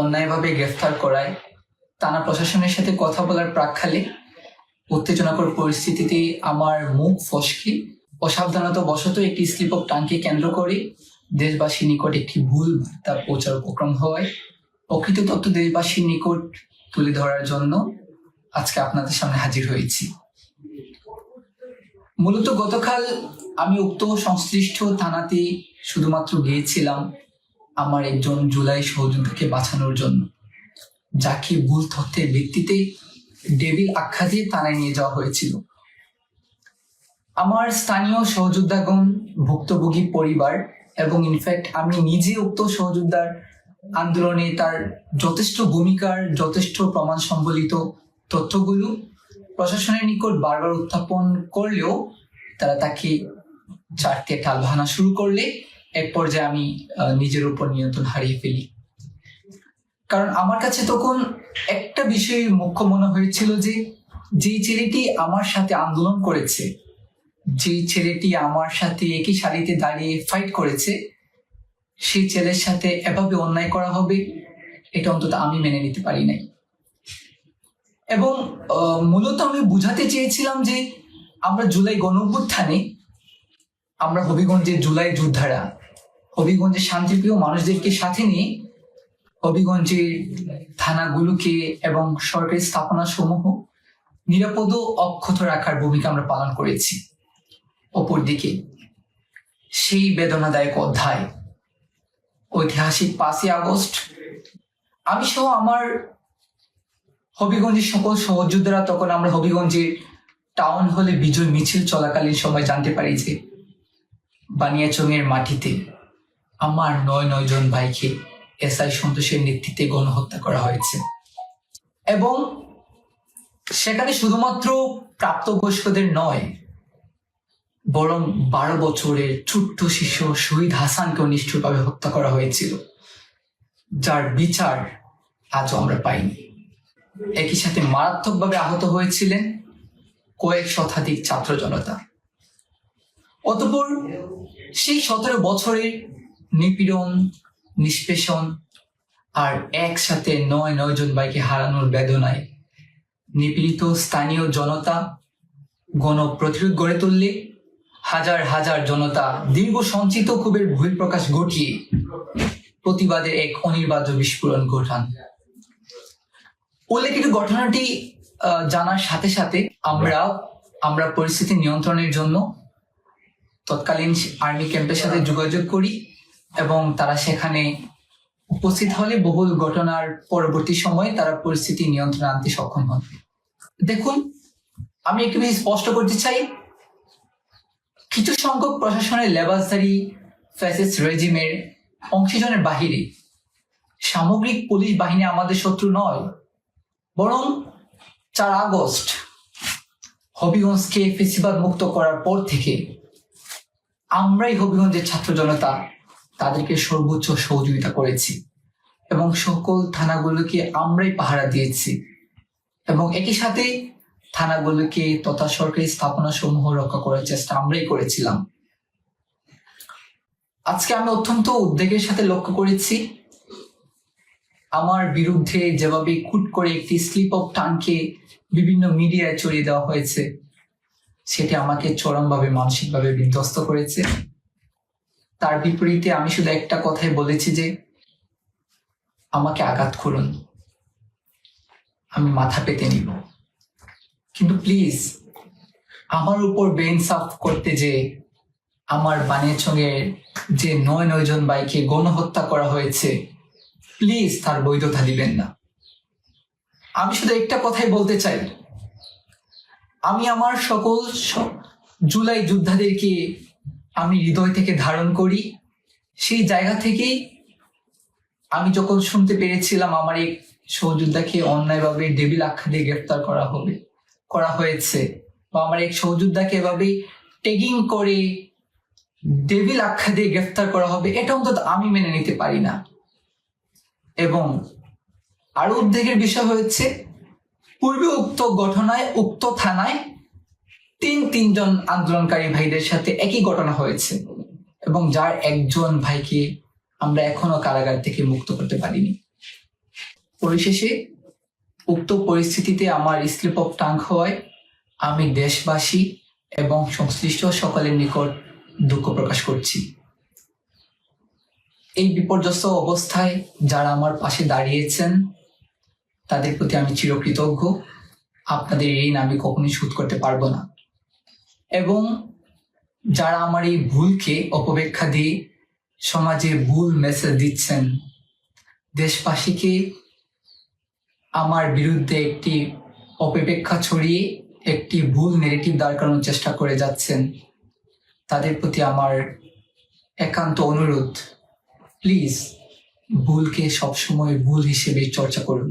অন্যায়ভাবে গ্রেফতার করায় থানা প্রশাসনের সাথে কথা বলার প্রাককালে উত্তেজনাকর পরিস্থিতিতে আমার মুখ ফসকে। অসাবধানতা বশত একটি স্লিপ অফ টাঙ্কে কেন্দ্র করে দেশবাসীর নিকট একটি ভুল বার্তা প্রচার উপক্রম হওয়ায় প্রকৃত তথ্য দেশবাসীর নিকট তুলে ধরার জন্য আজকে আপনাদের সামনে হাজির হয়েছি। মূলত গতকাল আমি উক্ত সংশ্লিষ্ট থানাতে শুধুমাত্র গিয়েছিলাম। আমার একজন জুলাই সহযোগীকে বাঁচানোর জন্য। যাকে ভুল তথ্যের ভিত্তিতে ডেভিল আখ্যা দিয়ে থানায় নিয়ে যাওয়া হয়েছিল। আমার স্থানীয় সহযোদ্ধাগণ, ভুক্তভোগী পরিবার এবং ইনফ্যাক্ট আমি নিজে উক্ত সহযোদ্ধার আন্দোলনে তার যথেষ্ট ভূমিকার, যথেষ্ট প্রমাণ সম্বলিত তথ্যগুলো প্রশাসনের নিকট বারবার উত্থাপন করলেও তারা তাকে চারটে টাল ভাঙা শুরু করলে এক পর্যায়ে আমি নিজের উপর নিয়ন্ত্রণ হারিয়ে ফেলি। কারণ আমার কাছে তখন একটা বিষয় মুখ্য মনে হয়েছিল যে যে ছেলেটি আমার সাথে আন্দোলন করেছে যে ছেলেটি আমার সাথে একই সারিতে দাঁড়িয়ে ফাইট করেছে, সেই ছেলের সাথে এভাবে অন্যায় করা হবে, এটা অন্তত আমি মেনে নিতে পারি নাই। এবং মূলত আমি বুঝাতে চেয়েছিলাম যে, আমরা জুলাই গণঅভ্যুত্থানে, আমরা হবিগঞ্জের জুলাই যোদ্ধারা হবিগঞ্জের শান্তিপ্রিয় মানুষদেরকে সাথে নিয়ে হবিগঞ্জের থানাগুলোকে এবং সরকারি স্থাপনা সমূহ নিরাপদ অক্ষত রাখার ভূমিকা আমরা পালন করেছি। অপরদিকে সেই বেদনাদায়ক অধ্যায়, ঐতিহাসিক পাঁচই আগস্ট, আমি সহ আমার হবিগঞ্জের সকল সহযোদ্ধারা তখন আমরা হবিগঞ্জের টাউন হলে বিজয় মিছিল চলাকালীন সময় জানতে পারি যে বানিয়াচংয়ের মাটিতে আমার নয় নয় জন ভাইকে এসআই সন্তোষের নেতৃত্বে গণহত্যা করা হয়েছে। এবং সেখানে শুধুমাত্র প্রাপ্তবয়স্কদের নয়, বরং বারো বছরের ছোট্ট শিশু শহীদ হাসানকেও নিষ্ঠুরভাবে হত্যা করা হয়েছিল, যার বিচার আজও আমরা পাইনি। একই সাথে মারাত্মকভাবে আহত হয়েছিলেন কয়েক শতাধিক ছাত্র জনতা। অতপর সেই সতেরো বছরের নিপীড়ন, নিষ্পেষণ আর একসাথে নয় নয় জন ভাইকে হারানোর বেদনায়। নিপীড়িত স্থানীয় জনতা গণ প্রতিরোধ গড়ে তুললে হাজার হাজার জনতা দীর্ঘ সঞ্চিত ক্ষোভের বহিঃপ্রকাশ ঘটিয়ে প্রতিবাদের এক অনির্বার্য বিস্ফোরণ ঘটান। উল্লেখিত ঘটনাটি জানার সাথে সাথে আমরা আমরা পরিস্থিতি নিয়ন্ত্রণের জন্য তৎকালীন আর্মি ক্যাম্পের সাথে যোগাযোগ করি। এবং তারা সেখানে উপস্থিত হলে বহুল ঘটনার পরবর্তী সময়ে তারা পরিস্থিতি নিয়ন্ত্রণে আনতে সক্ষম হন। দেখুন, আমি একটু বেশি স্পষ্ট করতে চাই। কিছু সংখ্যক প্রশাসনের লেবাসদারি ফ্যাসিস রেজিমের অংশীজনের বাহিরে সামগ্রিক পুলিশ বাহিনী আমাদের শত্রু নয়, বরং চার আগস্ট হবিগঞ্জকে ফেসিবাদ মুক্ত করার পর থেকে আমরাই হবিগঞ্জের ছাত্র জনতা তাদেরকে সর্বোচ্চ সহযোগিতা করেছি। এবং সকল থানাগুলোকে আমরাই পাহারা দিয়েছি। এবং একই সাথে থানাগুলোকে তথা সরকারি স্থাপনা সমূহ রক্ষা করার চেষ্টা আমরাই করেছিলাম। আজকে আমি অত্যন্ত উদ্বেগের সাথে লক্ষ্য করেছি, আমার বিরুদ্ধে যেভাবে খুট করে একটি স্লিপ অফ টানকে বিভিন্ন মিডিয়ায় ছড়িয়ে দেওয়া হয়েছে, সেটি আমাকে চরমভাবে, মানসিকভাবে বিধ্বস্ত করেছে। তার বিপরীতে আমি শুধু একটা কথাই বলেছি যে, আমাকে আঘাত করুন। আমি মাথা পেতে নিব। কিন্তু প্লিজ আমার উপর বেইনসাফ করতে যে, আমার বানিয়াচঙের যে নয় নয় জন বাইকে গণহত্যা করা হয়েছে প্লিজ তার বৈধতা দিবেন না। আমি শুধু একটা কথাই বলতে চাই। আমি আমার সকল জুলাই যোদ্ধাদেরকে আমি হৃদয় থেকে ধারণ করি। সেই জায়গা থেকেই আমি যখন শুনতে পেরেছিলাম আমার এক সহযোদ্ধাকে অন্যায়ভাবে ডেবিল আখ্যা দিয়ে গ্রেফতার করা হবে, করা হয়েছে বা আমার এক সহযোদ্ধাকে এভাবে টেগিং করে ডেভিল আখ্যা দিয়ে গ্রেফতার করা হবে, এটা অন্তত আমি মেনে নিতে পারি না। এবং আরও উদ্বেগের বিষয় হয়েছে, পূর্বে উক্ত ঘটনায়, উক্ত থানায় তিন তিনজন আন্দোলনকারী ভাইদের সাথে একই ঘটনা হয়েছে এবং যার একজন ভাইকে আমরা এখনও কারাগার থেকে মুক্ত করতে পারিনি। পরিশেষে উক্ত পরিস্থিতিতে আমার স্লিপ অফ টাং হওয়ায় আমি দেশবাসী এবং সংশ্লিষ্ট সকলের নিকট দুঃখ প্রকাশ করছি। এই বিপর্যস্ত অবস্থায় যারা আমার পাশে দাঁড়িয়েছেন, তাদের প্রতি আমি চিরকৃতজ্ঞ। আপনাদের ঋণ আমি কখনোই শোধ করতে পারব না। এবং যারা আমার এই ভুলকে অপব্যাখ্যা দিয়ে সমাজে ভুল মেসেজ দিচ্ছেন, দেশবাসীকে আমার বিরুদ্ধে একটি অপব্যাখ্যা ছড়িয়ে একটি ভুল নেগেটিভ দাঁড় করানোর চেষ্টা করে যাচ্ছেন, তাদের প্রতি আমার একান্ত অনুরোধ। প্লিজ ভুলকে সবসময় ভুল হিসেবে চর্চা করুন।